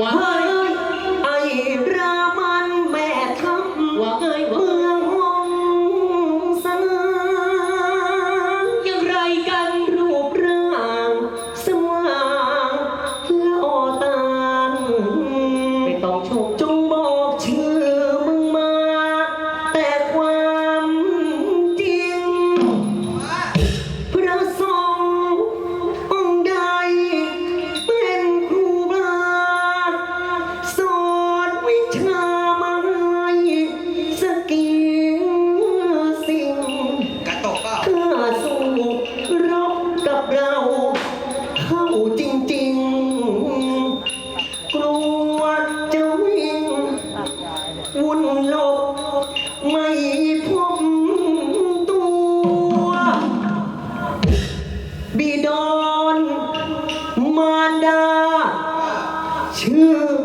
ว่าเอ้ยไอ้รามันแม่ทัพว่าเอ้ยว่า เข้าจริงกลัวจะวิ่งวนโลกไม่พบตัว บิดอนมาดา ชื่อ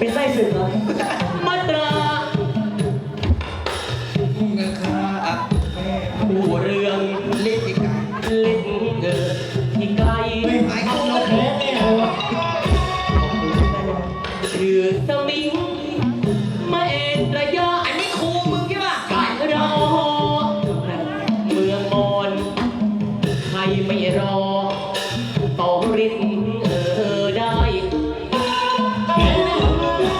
เป็นไส้ศึกเหรอมาตราแม่ผู้เรื่องเล่นอีกกาเล่นเกินที่ไกลไม่เข้าแพ้แน่เลยรือสมิงมาเอ็นระยะอันนี้ครูมึงใช่ป่ะกาดรอเมืองมอนใครไม่รอต่อริ้น